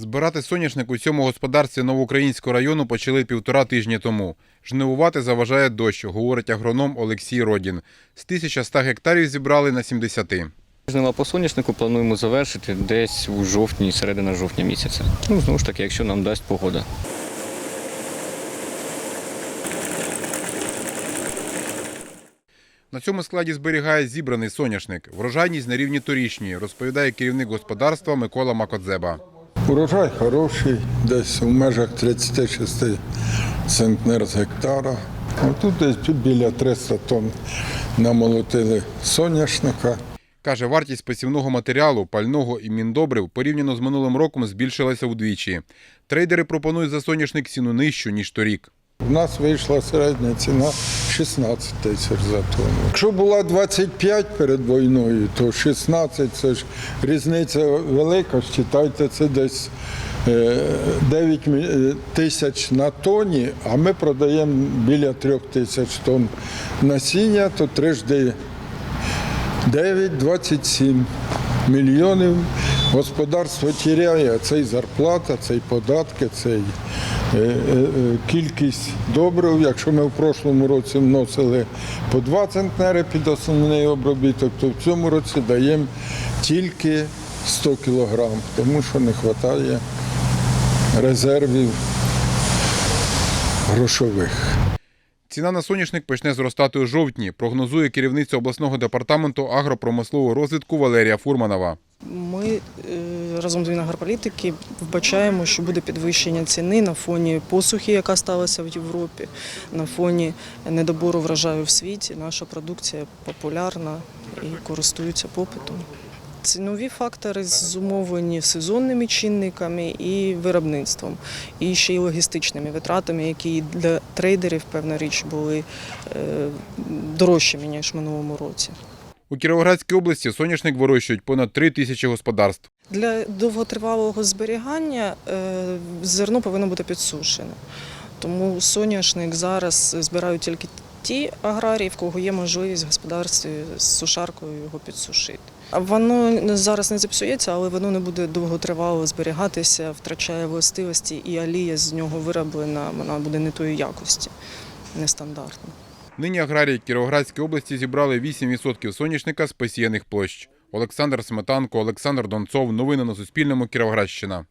Збирати соняшник у цьому господарстві Новоукраїнського району почали півтора тижні тому. Жнивувати заважає дощ, говорить агроном Олексій Родін. З 1100 гектарів зібрали на 70. Жнива по соняшнику плануємо завершити десь у жовтні, середина жовтня місяця. Ну, знову ж таки, якщо нам дасть погода. На цьому складі зберігає зібраний соняшник. Врожайність на рівні торічньої, розповідає керівник господарства Микола Макодзеба. Урожай хороший, десь у межах 36 центнер з гектара. Тут десь біля 300 тонн намолотили соняшника. Каже, вартість посівного матеріалу, пального і міндобрив порівняно з минулим роком збільшилася вдвічі. Трейдери пропонують за соняшник ціну нижчу, ніж торік. У нас вийшла середня ціна 16 тисяч за тонну. Якщо була 25 перед війною, то 16 це ж різниця велика. Считайте, це десь е, 9 е, тисяч на тоні, а ми продаємо біля 3 тисяч тонн насіння, то трижди 9-27 мільйонів. Господарство тіряє це й зарплата, це й податки, це й е, е, е, кількість добрив. Якщо ми в прошлому році вносили по 2 центнери під основний обробіток, то в цьому році даємо тільки 100 кілограм, тому що не вистачає резервів грошових. Ціна на соняшник почне зростати у жовтні, прогнозує керівниця обласного департаменту агропромислового розвитку Валерія Фурманова. Ми е, разом з Мінагрополітики вбачаємо, що буде підвищення ціни на фоні посухи, яка сталася в Європі, на фоні недобору врожаю в світі. Наша продукція популярна і користується попитом. Цінові фактори зумовлені сезонними чинниками і виробництвом, і ще й логістичними витратами, які для трейдерів, певна річ, були е, дорожчими ніж в минулому році. У Кіровоградській області соняшник вирощують понад 3 тисячі господарств. Для довготривалого зберігання е, зерно повинно бути підсушене. Тому соняшник зараз збирають тільки ті аграрії, в кого є можливість в господарстві з сушаркою його підсушити. Воно зараз не зіпсується, але воно не буде довготривало зберігатися, втрачає властивості, і алія з нього вироблена, вона буде не тої якості, нестандартна. Нині аграрії Кіровоградської області зібрали 8% соняшника з посіяних площ. Олександр Сметанко, Олександр Донцов. Новини на Суспільному. Кіровоградщина.